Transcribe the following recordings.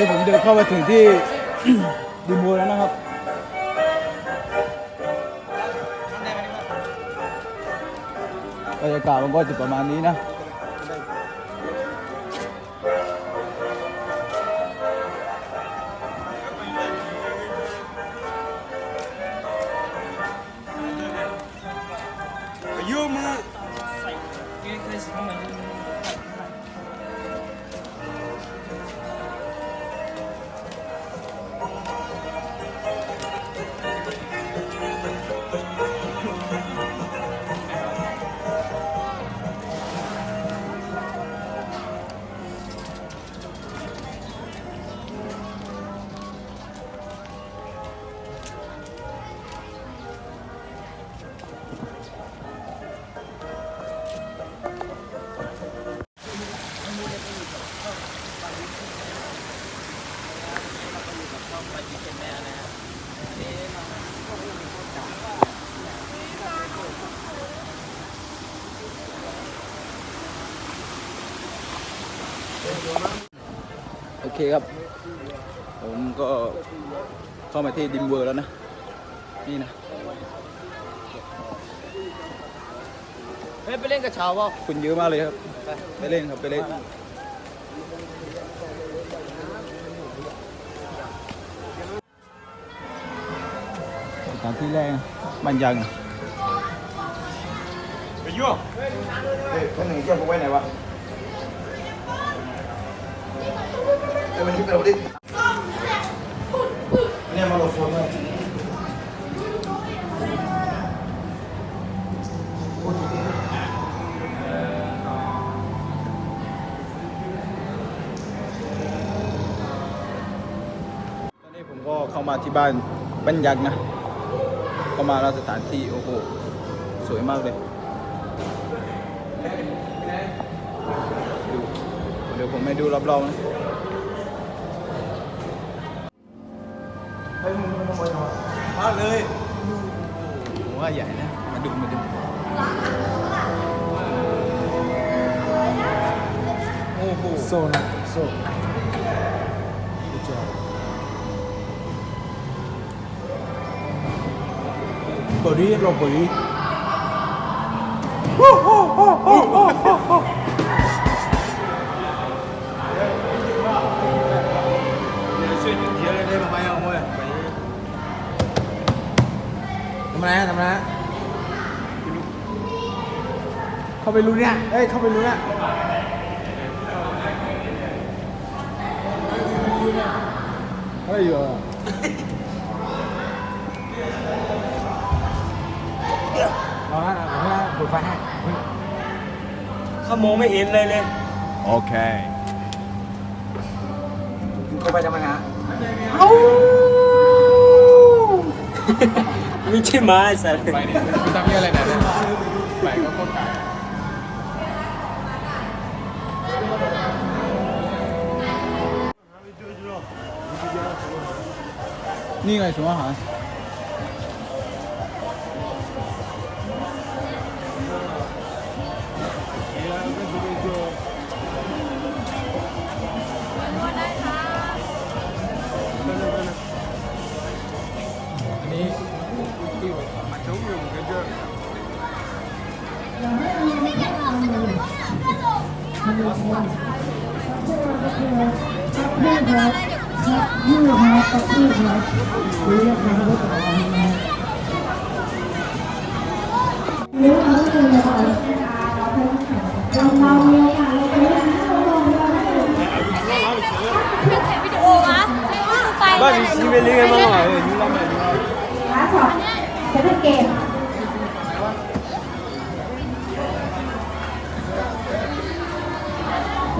นี้ผมเดินเข้ามาถึงที่ดิมูแล้วนะครับ บรรยากาศมันก็จะประมาณนี้นะ โอเคครับ ผมก็เข้ามาที่ดิมเวอร์แล้วนะ นี่นะ เฮ้ยไปเล่นกับชาวเปล่าคุณเยอะมากเลยครับ ไปเล่นครับไปเล่นสถานที่แรกนะบ้านยังไปยั่วเฮ้ยคนหนึ่งเชือกกูไว้ไหนวะ เอ้ยมันนี่เป็นอะไรเนี่ยมาโลโฟนเลยตอนนี้ผมก็เข้ามาที่บ้านบ้านยักษ์นะ เข้ามาแล้วสถานที่โอ้โหสวยมากเลยดูเดี๋ยวผมให้ดูรอบๆนะ มาเลยผมว่าใหญ่นะมาดูมาดูโอ้โหโซนโซนบอดี้โรบอดี้ ทำไมนะทำไมนะเข้าไปรู้เนี่ยเอ้ย เข้าไปรู้เนี่ยเฮ้ยอยู่อะรอนะรอนะเปิดไฟให้เขามองไม่เห็นเลยเลย Okay เข้าไปทำไมนะ ไม่ใช่ไม้สัตว์ไปดิทำยังไงนะไปก็โคตรไกลนี่ไงสูงอ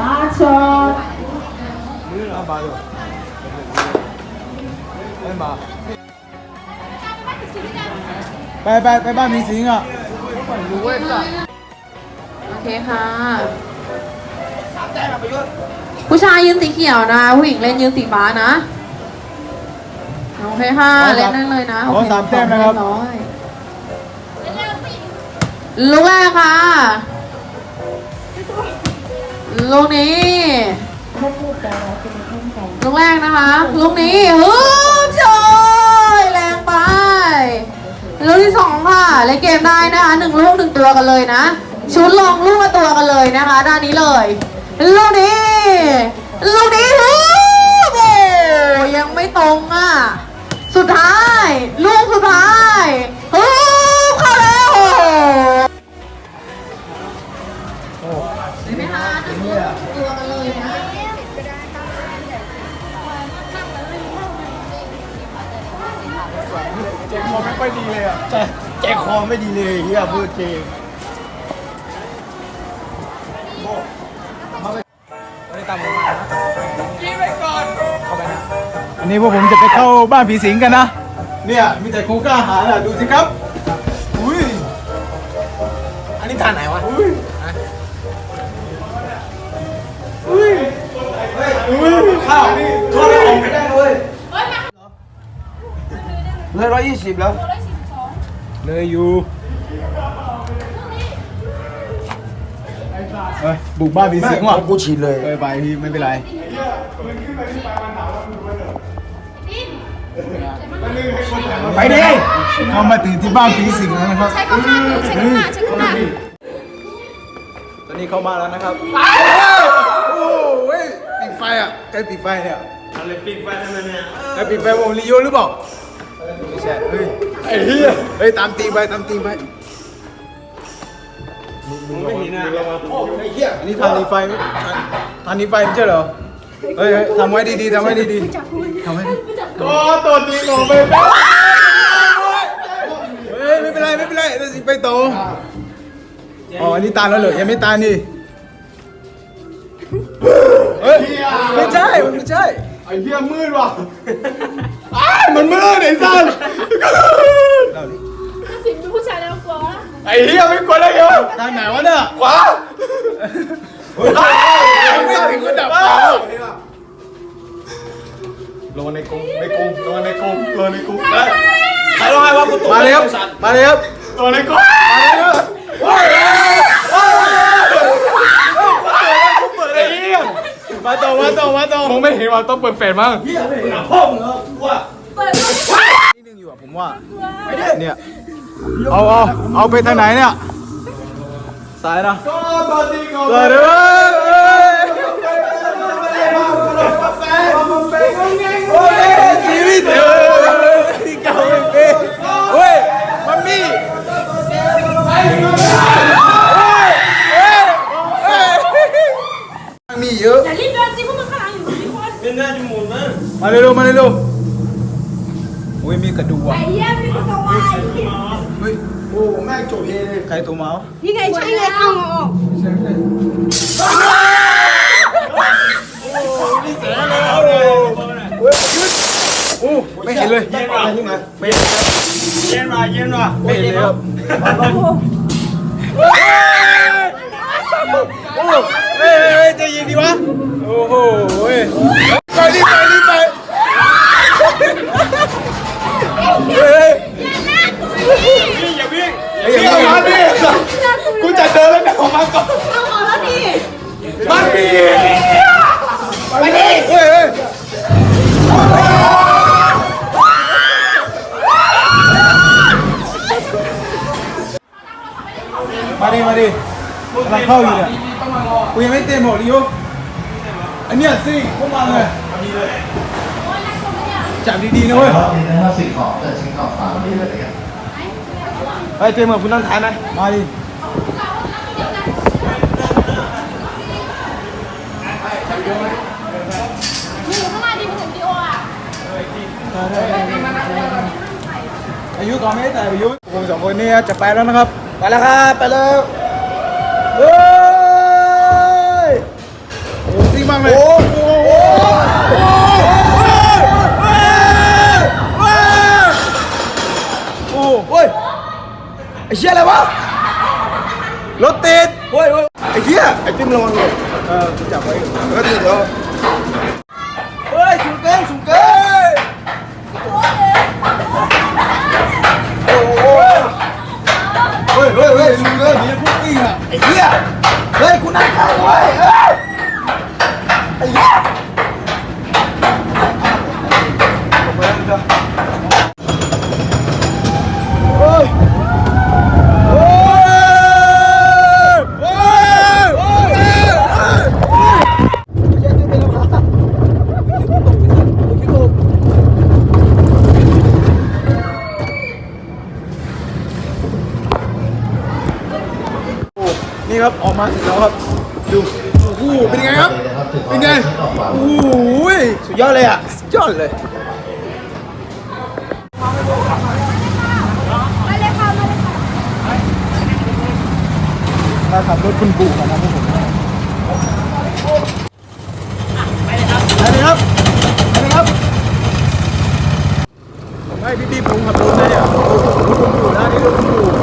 ลาช็อตนี่เราบาอยู่เล่นบาไปไปไปบ้านมีสิงอะโอเคค่ะผู้ชายยืนสีเขียวนะ ผู้หญิงเล่นยืนสีฟ้านะ โอเคค่ะเล่นได้เลยนะโอขอเคสามแต้มนะครับเยอยลูกแรกค่ะ ลูกนี้ ลูกแรกนะคะ ลูกนี้ฮึบโชยแรงไป ลูกที่สองค่ะเล่นเกมได้นะคะหนึ่งลูกหนึ่งตัวกันเลยนะ ชุดลงลูกละตัวกันเลยนะคะ ด้านนี้เลย ลูกนี้ ลูกนี้ฮึบโอ้ยังไม่ตรงอะ สุดท้าย ลูกสุดท้ายฮึบเข้าแล้วเห็นไหมคะหนึ่งลูกหนึ่งตัวกันเลยนะ ใจคอไม่ค่อยดีเลยอะใจใจคอไม่ดีเลยเฮียพูดจริง อันนี้พวกผมจะไปเข้าบ้านผีสิงกันนะ เนี่ยมีแต่ครูกล้าหาญอะดูสิครับ อุ้ย อันนี้ทานไหนวะอุ้ยอุ้ยอุ้ยข้าวนี่ข้าวไม่ออกไม่ได้เลยเลยร้อยยี่สิบแล้วเลยอยู่เฮ้ยบุกบ้านผีสิงว่ะกูฉีดเลยเอ้ยไปพี่ไม่เป็นไร ไปดิเขามาถึงที่บ้านผีสิงแล้วนะครับ ใช้ข้างหน้าใช้ข้างหน้าใช้ข้างหน้าตอนนี้เขามาแล้วนะครับโอ้ยปิดไฟอะใครปิดไฟเนี่ยอะไรปิดไฟทำไมเนี่ยใครปิดไฟผมลิโยหรือเปล่าไม่ใช่เฮ้ยไอ้เหี้ยเฮ้ยตามตีมไปตามตีมไปมึงไม่เห็นอะไอ้เหี้ยอันนี้ทานนีไฟไหมทานทานนีไฟไม่ใช่เหรอเฮ้ยเฮ้ยทำไว้ดีๆทำไว้ดีๆทำไว้ดีก็ ตัวจริงของไปเฮ้ยไม่เป็นไรไม่เป็นไรแต่สิไปโตอ๋ออันนี้ตานแล้วเหรอยังไม่ตานนี่เฮ้ยไม่ใช่มันไม่ใช่ไอ้เหี้ยมืดว่ะอ้ายมันมืดไอ้สัสสิงเป็นผู้ชายแล้วกลัวไอ้เหี้ยไม่กลัวได้ไงวะทางไหนวะเนี่ยขวาไม่ถึงก็ดับไฟ ลงในกรงในกรงลงในกรงลงในกรงใครร้องไห้ว่ากูตกมาเลยครับมาเลยครับลงในกรงไอ้เหี้ยมาต่อมาต่อมาต่อมองไม่เห็นว่าต้องเปิดแฟนมั้งพ่อมึงเหรอกูอะนิดนึงอยู่อะผมว่าเนี่ยเอาเอาเอาไปทางไหนเนี่ยซ้ายนะก็ตอนจริง มีเยอะ อย่ารีบเดินสิพวกมึงข้างหลังอยู่สี่คนเป็นหน้าจมูกมั้งมาเร็วๆมาเร็วๆโอ้ยมีกระดูกอะไอ้เหี้ยมีคนตัววายเฮ้ยโอ้แม่งจบเฮเลยใครตัวเมานี่ไงใช่เลยเอาออก ไม่เห็นเลยเย็นว่ะไม่เห็นเลยเย็นว่ะเย็นว่ะไม่เห็นเลยครับโอ้เฮ้ยเฮ้ยใจเย็นดีวะ อกดิโยอันเนี้ยสิพวกมาเลยจับดีๆนะเว้ยไอบตรับสิ่องแต่นของฝาไมได้เลยครับเฮ้ยเจมส์คุณนั่งทายไหมมาดิอายุก่อนไหมแต่อายุผมสองคนนี้จะไปแล้วนะครับ ไปแล้วครับ ไปแล้ว โอ้ซิ่งมากเลย โอ้โหโอ้โหไอ้เชี่ยอะไรวะ รถติดเฮ้ยเฮ้ยไอ้เชี่ยไอ้จิ้มระวังเลยเออจับไว้รถติดเดี๋ยวเฮ้ยสูงเกินสูงเกินโอ้โหเฮ้ยเฮ้ยเฮ้ยลุงเอ้ยนี่พวกนี้อะไอ้เหี้ยเฮ้ยคุณนั่งข้างไว้เฮ้ยไอ้เหี้ย ครับ ออกมาเสร็จแล้วครับดูโอ้โหเป็นไงครับ เป็นไงโอ้โหสุดยอดเลยอะสุดยอดเลยมาเลยค่ะมาเลยค่ะมาขับรถคุณปู่กันนะครับผมไปเลยครับไปเลยครับไปเลยครับไม่พี่ตีผมขับรถได้เนี่ยรถคุณปู่นะนี่รถคุณปู่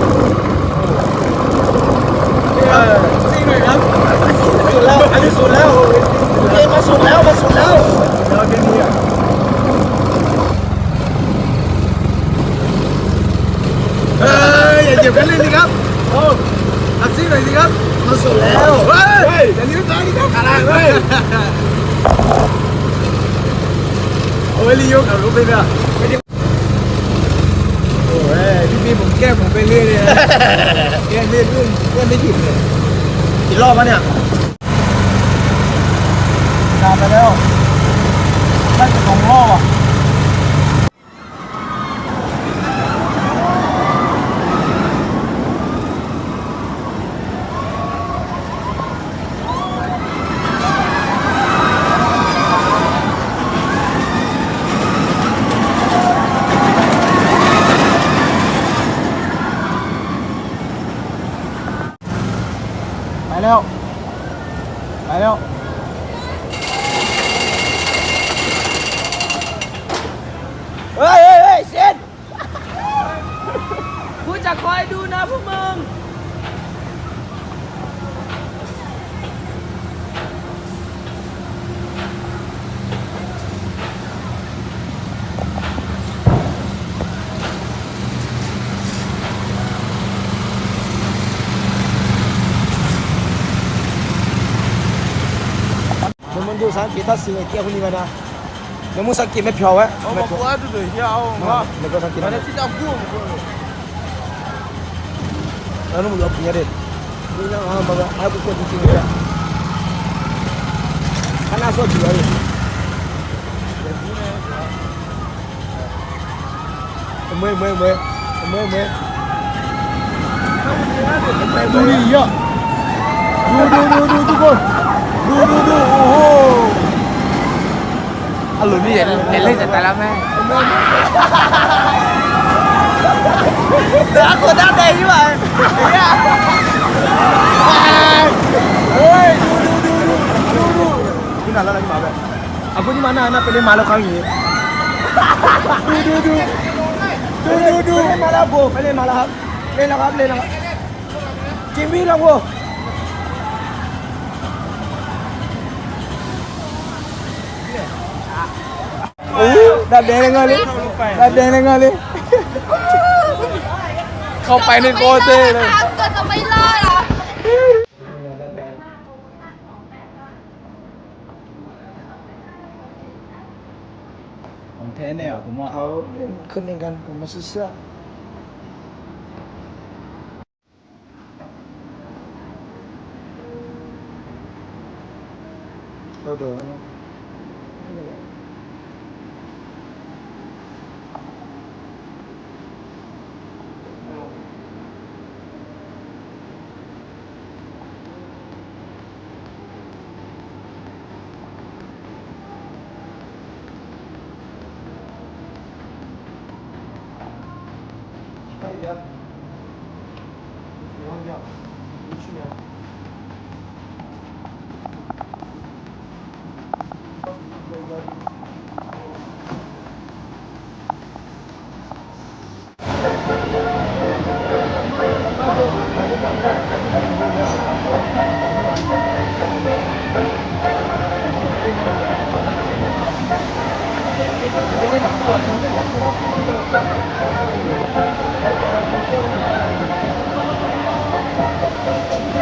กูจะคอยดูนะพวกมึงมึงดูสังเกตถ้าสิ่อ้เกี่ยวคนนี้มานะแล้วมึงสังเกตไม่เพียวไว้ไม่เพียวเดี๋ยวก็สังเกตนะ ไปเล่นมาแล้วครั้งนี้ดูดูดูดูดูดูเล่นมาแล้วโบไปเล่นมาแล้ วครับเล่นแล้วครับเล่นแล้วครับจิมมี่แล้วโบโอ้ดับแดงเลยเลยดับแดง เข้าไปในโกเต้เลยก็จะไม่รอดหรอของแท้เนี่ยผมว่าเอาเล่นขึ้นเองกันผมมาซื้อเสื้อเราเดี๋ยวไปเดี๋ยวเดี๋ยวเดี๋ยว去年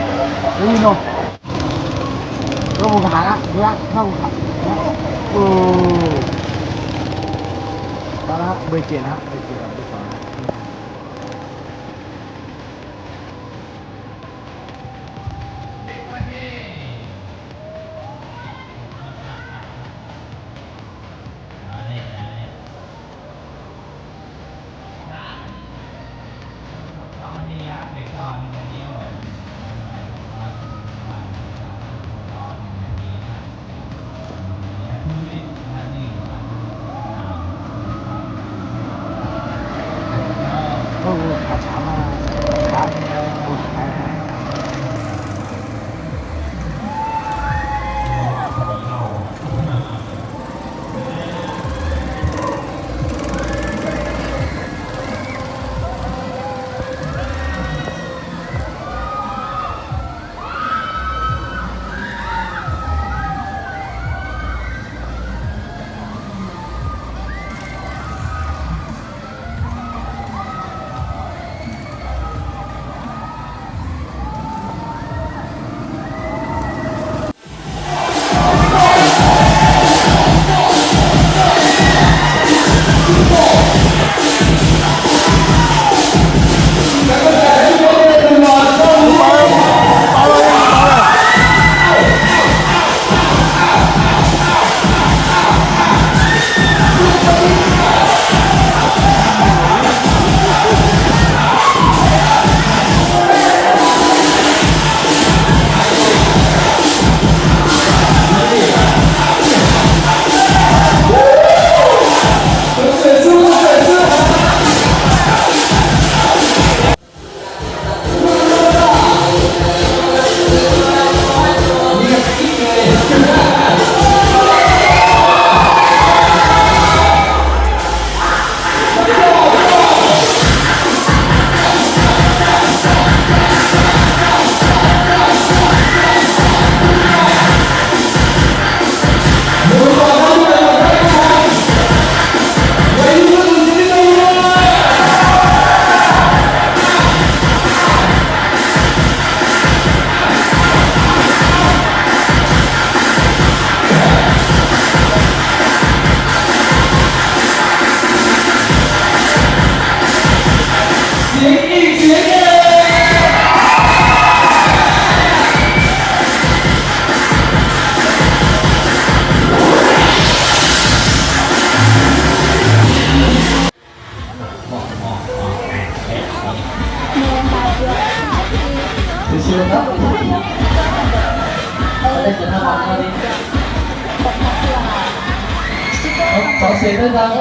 นี่ เนาะเราบุกหาละเนี่ยเข้าบุกหาโอ้ตาละเบอร์เจ็ดนะเบอร์เจ็ด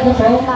Okay.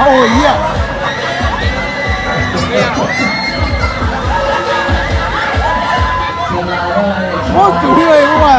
โอ้ยเหี้ยโคตรสูงเลยพวกอะ